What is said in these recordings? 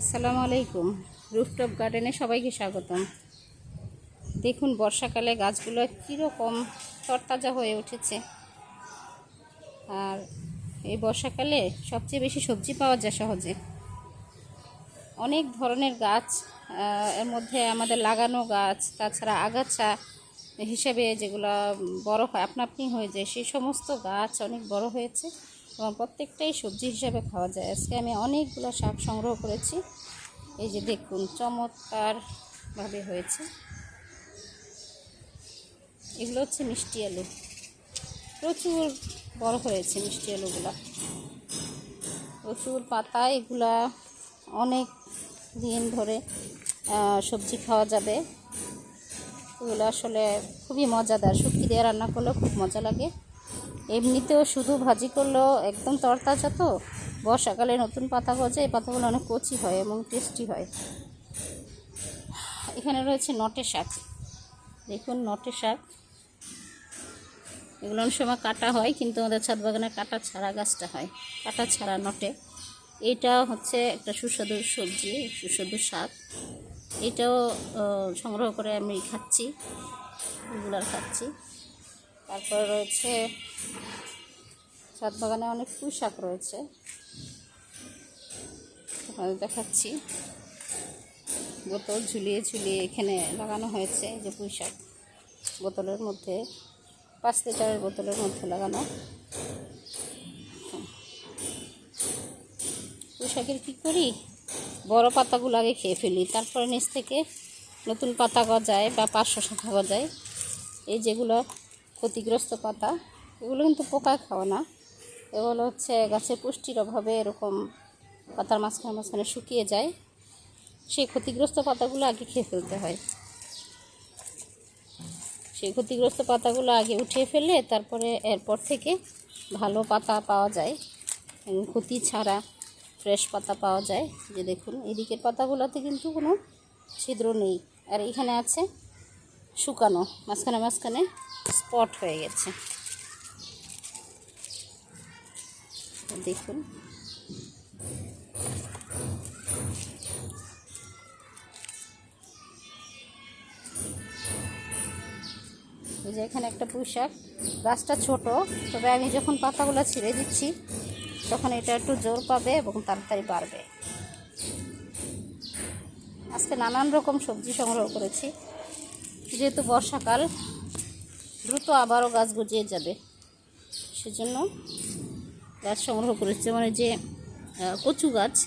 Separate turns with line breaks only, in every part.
আসসালামু আলাইকুম। রুফটপ গার্ডেনে সবাইকে স্বাগতম। দেখুন, বর্ষাকালে গাছগুলো কীরকম তরতাজা হয়ে উঠেছে। আর এই বর্ষাকালে সবচেয়ে বেশি সবজি পাওয়া যায় সহজে। অনেক ধরনের গাছ এর মধ্যে আমাদের লাগানো গাছ, তাছাড়া আগাছা হিসেবে যেগুলো বড় হয়, আপনা আপনি হয়ে যায় সেই সমস্ত গাছ অনেক বড় হয়েছে। প্রত্যেকটাই সবজি হিসাবে খাওয়া যায়। আজকে আমি অনেকগুলো শাক সংগ্রহ করেছি। এই যে দেখুন, চমৎকারভাবে হয়েছে। এগুলো হচ্ছে মিষ্টি আলু। প্রচুর বড় হয়েছে মিষ্টি আলুগুলা। প্রচুর পাতা, এগুলা অনেক দিন ধরে সবজি খাওয়া যাবে। এগুলো আসলে খুবই মজাদার। শুটকি দিয়ে রান্না করলেও খুব মজা লাগে। এমনিতেও শুধু ভাজি করলেও একদম তরতাজা তো? বর্ষাকালে নতুন পাতা গজে এই পাতাগুলো অনেক কচি হয় এবং টেস্টি হয়। এখানে রয়েছে নটে শাক। দেখুন নটে শাক। এগুলো অনেক সময় কাটা হয়, কিন্তু আমাদের ছাদ বাগানে কাটা ছাড়া গাছটা হয়। কাটা ছাড়া নটে। এইটা হচ্ছে একটা সুস্বাদু সবজি, সুস্বাদু শাক। এটাও সংগ্রহ করে আমি খাচ্ছি, রেগুলার খাচ্ছি। তারপর রয়েছে ছাদ বাগানে অনেক পুঁই শাক রয়েছে দেখাচ্ছি। বোতল ঝুলিয়ে ঝুলিয়ে এখানে লাগানো হয়েছে যে পুঁই শাক বোতলের মধ্যে পাঁচ লিটারের বোতলের মধ্যে লাগানো। পোশাকের কী করি? বড় পাতাগুলো আগে খেয়ে ফেলি, তারপরে নিচ থেকে নতুন পাতা গজায় বা পাঁচশো শাখা গজায়। এই যেগুলো ক্ষতিগ্রস্ত পাতা, এগুলো কিন্তু পোকা খাওয়া না। এগুলো হচ্ছে গাছের পুষ্টির অভাবে এরকম পাতার মাঝখানে মাঝখানে শুকিয়ে যায়। সেই ক্ষতিগ্রস্ত পাতাগুলো আগে খেয়ে ফেলতে হয়। সেই ক্ষতিগ্রস্ত পাতাগুলো আগে উঠিয়ে ফেলে তারপরে এরপর থেকে ভালো পাতা পাওয়া যায়। ক্ষতি ছাড়া ফ্রেশ পাতা পাওয়া যায়। যে দেখুন, এদিকের পাতাগুলোতে কিন্তু কোনো ছিদ্র নেই। আর এখানে আছে শুকানো, মাঝখানে মাঝখানে স্পট হয়ে গেছে। দেখুন। এই যে এখানে একটা পুঁইশাক। গাছটা ছোট, তবে আমি যখন পাতাগুলো ছিঁড়ে দিচ্ছি, তখন এটা একটু জোর পাবে এবং তাড়াতাড়ি বাড়বে। আজকে নানান রকম সবজি সংগ্রহ করেছি। যেহেতু বর্ষাকাল দ্রুত আবারও গাছ গজিয়ে যাবে। সেজন্য গাছ সংগ্রহ করেছি। মানে যে কচু গাছ,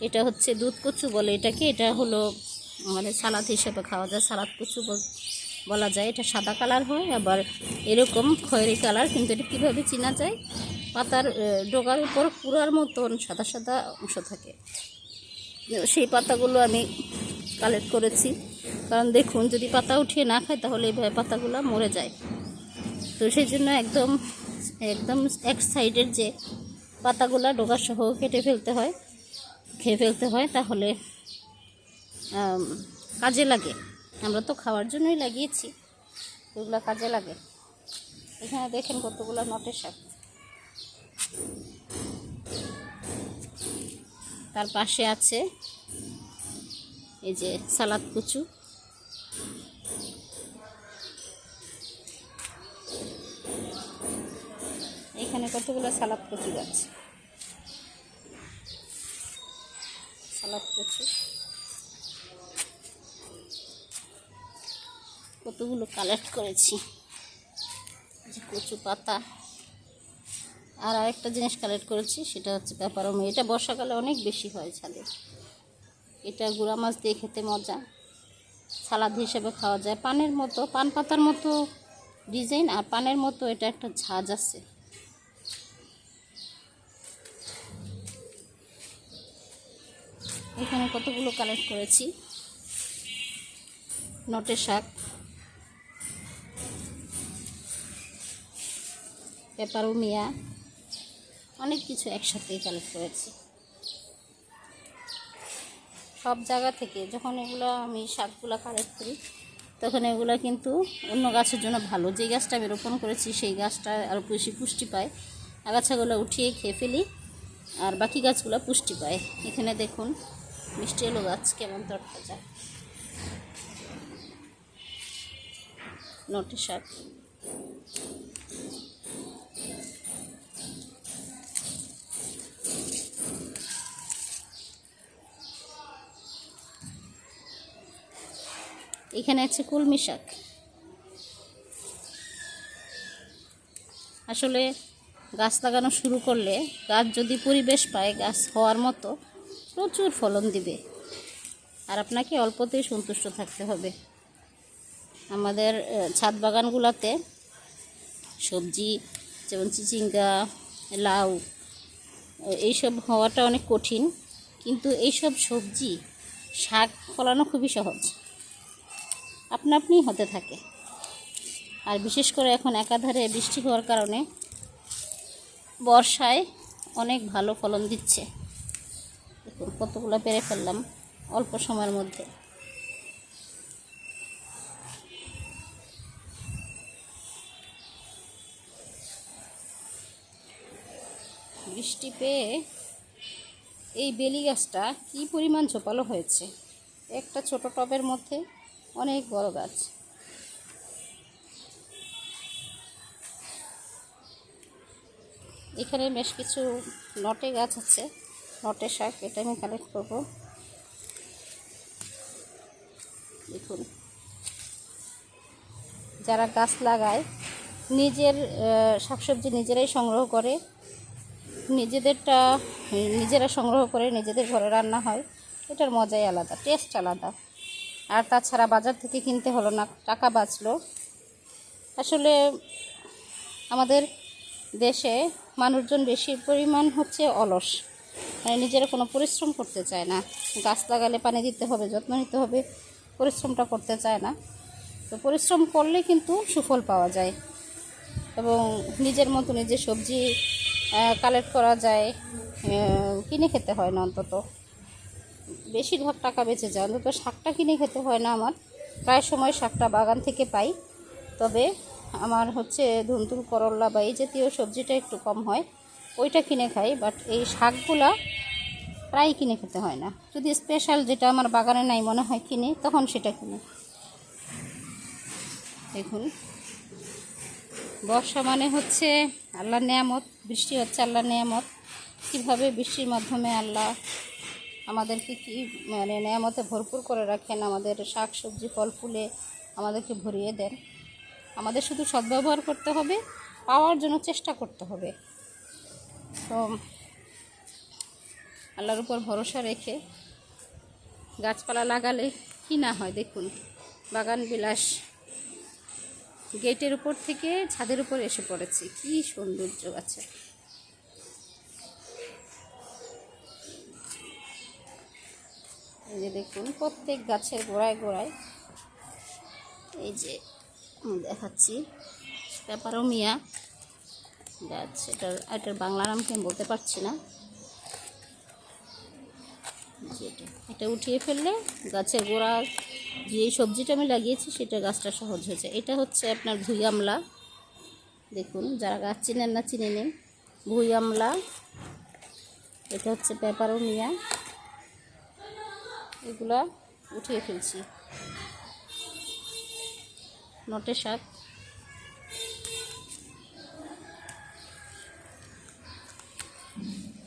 এটা হচ্ছে দুধ কচু বলে এটাকে। এটা হলো মানে সালাদ হিসেবে খাওয়া যায়। সালাদ কচু বল- যায়। এটা সাদা কালার হয়, আবার এরকম খয়েরি কালার। কিন্তু এটা কীভাবে চেনা যায়? পাতার ডোগার উপর পুরার মতন সাদা সাদা অংশ থাকে। সেই পাতাগুলো আমি কালেক্ট করেছি। কারণ দেখুন, যদি পাতা উঠিয়ে না খায়, তাহলে এইভাবে পাতাগুলো মরে যায়। তো সেই জন্য একদম একদম এক সাইডের যে পাতাগুলো ডোকা সহ কেটে ফেলতে হয়, খেয়ে ফেলতে হয়, তাহলে কাজে লাগে। আমরা তো খাওয়ার জন্যই লাগিয়েছি, এগুলো কাজে লাগে। এখানে দেখেন কতগুলো নটের শাক। তার পাশে আছে এই যে সালাদ কুচু। এখানে কতগুলো সালাদ কচু গাছ সালাদ কচু। কতগুলো কালেক্ট করেছি। কচু পাতা। আর আরেকটা জিনিস কালেক্ট করেছি, সেটা হচ্ছে পেপারমি এটা বর্ষাকালে অনেক বেশি হয় ছাদে। এটা গুঁড়া মাছ দিয়ে খেতে মজা। সালাদ হিসেবে খাওয়া যায়। পানের মতো, পান পাতার মতো ডিজাইন আর পানের মতো এটা একটা ঝাঁজ আছে। এখানে কতগুলো কালেক্ট করেছি? নটে শাক পেপারুমিয়া অনেক কিছু একসাথেই কালেক্ট করেছি। সব জায়গা থেকে যখন এগুলো আমি শাকগুলো কালেক্ট করি, তখন এগুলো কিন্তু অন্য গাছের জন্য ভালো। যে গাছটা আমি রোপণ করেছি, সেই গাছটা আরও বেশি পুষ্টি পায়। আগাছাগুলো উঠিয়ে খেয়ে ফেলি, আর বাকি গাছগুলো পুষ্টি পায়। এখানে দেখুন, মিষ্টি আলু গাছ কেমন তরতাজা। নটে শাক। এখানে আছে কুলমি শাক। আসলে গাছ লাগানো শুরু করলে গাছ যদি পরিবেশ পায়, গাছ হওয়ার মতো প্রচুর ফলন দিবে। আর আপনাকে অল্পতেই সন্তুষ্ট থাকতে হবে। আমাদের ছাদ বাগানগুলোতে সবজি, যেমন চিচিঙ্গা, লাউ এইসব হওয়াটা অনেক কঠিন। কিন্তু এইসব সবজি, শাক ফলানো খুবই সহজ। আপনা আপনি হতে থাকে। আর বিশেষ করে এখন একাধারে বৃষ্টি হওয়ার কারণে বর্ষায় অনেক ভালো ফলন দিচ্ছে। দেখুন, কতগুলো পেরে ফেললাম অল্প সময়ের মধ্যে। বৃষ্টি পেয়ে এই বেলি গাছটা কী পরিমাণ ঝোপালো হয়েছে? একটা ছোট টবের মধ্যে অনেক বড় গাছ। এখানে বেশ কিছু নটে গাছ আছে। নটে শাক এটা আমি কালেক্ট করব। দেখুন। যারা গাছ লাগায়, নিজের শাকসবজি নিজেরাই সংগ্রহ করে, নিজেদেরটা, নিজেরা সংগ্রহ করে নিজেদের ঘরে রান্না হয়, এটার মজাই আলাদা টেস্ট আলাদা। আর তাছাড়া বাজার থেকে কিনতে হলো না, টাকা বাঁচলো। আসলে আমাদের দেশে মানুষজন বেশি পরিমাণ হচ্ছে অলস মানে নিজেরা কোনো পরিশ্রম করতে চায় না। গাছ লাগালে পানি দিতে হবে, যত্ন নিতে হবে, পরিশ্রমটা করতে চায় না। তো পরিশ্রম করলে কিন্তু সুফল পাওয়া যায় এবং নিজের মতো নিজে সবজি কালেক্ট করা যায় কিনে খেতে হয় না অন্তত। বেশিরভাগ টাকা বেঁচে যায়, অন্তত শাকটা কিনে খেতে হয় না আমার। প্রায় সময় শাকটা বাগান থেকে পাই। তবে আমার হচ্ছে ধুন্দুল করল্লা বা এই জাতীয় সবজিটা একটু কম হয়, ওইটা কিনে খাই। বাট এই শাকগুলা প্রায় কিনে খেতে হয় না। যদি স্পেশাল যেটা আমার বাগানে নাই মনে হয় কিনে, তখন সেটা কিনে। দেখুন। বর্ষা মানে হচ্ছে আল্লাহ নেয়ামত, বৃষ্টি হচ্ছে আল্লাহ নেয়ামত। কীভাবে বৃষ্টির মাধ্যমে আল্লাহ আমাদেরকে কি মানে নেয়ামতে ভরপুর করে রাখেন, আমাদের শাক সবজি ফল ফুলে আমাদেরকে ভরিয়ে দেন। আমাদের শুধু সদ্ব্যবহার করতে হবে, পাওয়ার জন্য চেষ্টা করতে হবে। তো আল্লাহর উপর ভরসা রেখে গাছপালা লাগালে কি না হয় দেখুন, বাগান বিলাস। গেটের উপর থেকে ছাদের উপর এসে পড়েছে, কি সৌন্দর্য আছে। এই যে দেখুন, প্রত্যেক গাছের গোড়ায় গোড়ায় এই যে দেখাচ্ছি। ব্যাপারও মিয়া। গাছ এটার এটার বাংলা নাম কি আমি বলতে পারছি না। এটা এটা উঠিয়ে ফেললে গাছের গোড়া যে সবজিটা আমি লাগিয়েছি সেটা গাছটা সহজ হয়েছে এটা হচ্ছে আপনার ভুই আমলা। দেখুন, যারা গাছ চিনেন না, চিনে নিন। ভুই আমলা। এটা হচ্ছে পেপারও মিয়া। এগুলা উঠিয়ে ফেলছি। নটে শাক।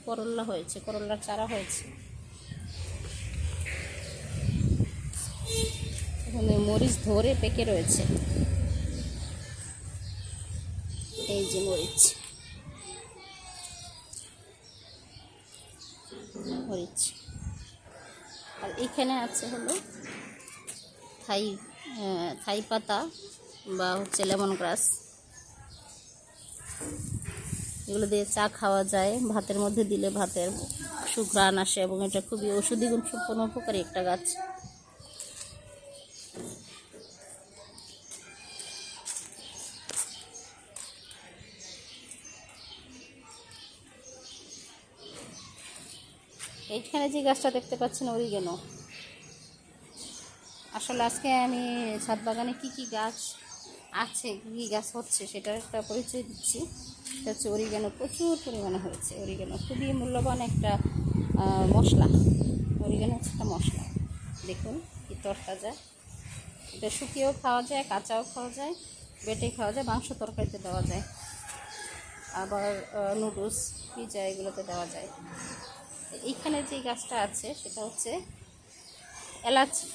করল্লা হয়েছে করল্লার চারা হয়েছে। এখানে মরিচ ধরে পেকে রয়েছে। এই যে মরিচ। মরিচ। আর এখানে আছে হলো থাই থাই পাতা বা হচ্ছে লেমন গ্রাস। এগুলো দিয়ে চা খাওয়া যায়, ভাতের মধ্যে দিলে ভাতের সুঘ্রাণ আসে এবং এটা খুবই ঔষধি গুণ সম্পন্ন উপকারী একটা গাছ। এইখানে যে গাছটা দেখতে পাচ্ছেন অরিগেনো আসলে আজকে আমি ছাদ বাগানে কী কী গাছ আছে, কী কী গাছ হচ্ছে, সেটার একটা পরিচয় দিচ্ছি। সেটা হচ্ছে অরিগেনো, প্রচুর পরিমাণে হয়েছে। অরিগেনো খুবই মূল্যবান একটা মশলা। অরিগানো হচ্ছে একটা মশলা। দেখুন কি তরতাজা এটা শুকিয়েও খাওয়া যায়, কাঁচাও খাওয়া যায় বেটে খাওয়া যায়, মাংস তরকারিতে দেওয়া যায়। আবার নুডলস, পিজা এগুলোতে দেওয়া যায়। এইখানে যে গাছটা আছে, সেটা হচ্ছে এলাচি,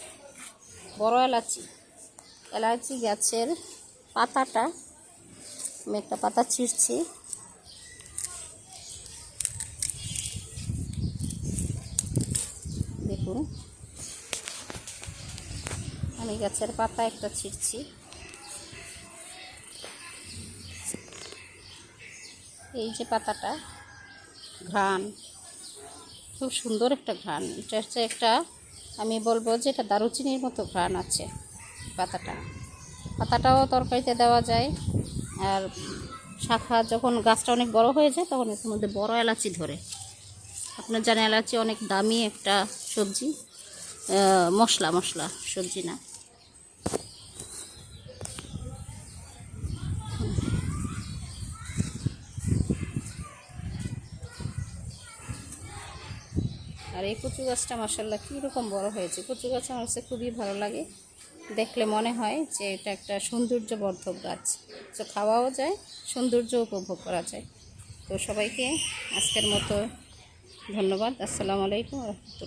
বড় এলাচি। এলাচি গাছের পাতাটা, আমি একটা পাতা ছিঁড়ছি। দেখুন। আমি গাছের পাতা একটা ছিঁড়ছি। এই যে পাতাটা, ঘ্রাণ। খুব সুন্দর একটা ঘ্রাণ। এটা হচ্ছে একটা, আমি বলব যে এটা দারুচিনির মতো ঘ্রাণ আছে পাতাটা। পাতাটাও তরকারিতে দেওয়া যায়। আর শাখা যখন গাছটা অনেক বড় হয়ে যায়, তখন এর মধ্যে বড় এলাচি ধরে। আপনার জানেন এলাচি অনেক দামি একটা সবজি। মশলা মশলা, সবজি না। আর এই কচু গাছটা মাসাল্লাহ কীরকম বড় হয়েছে। কচু গাছ আমার কাছে খুবই ভালো লাগে। দেখলে মনে হয় যে এটা একটা সৌন্দর্যবর্ধক গাছ। তো খাওয়াও যায়, সৌন্দর্য উপভোগ করা যায়। তো সবাইকে আজকের মতো ধন্যবাদ। আসসালামু আলাইকুম রহমতুল্লাহ।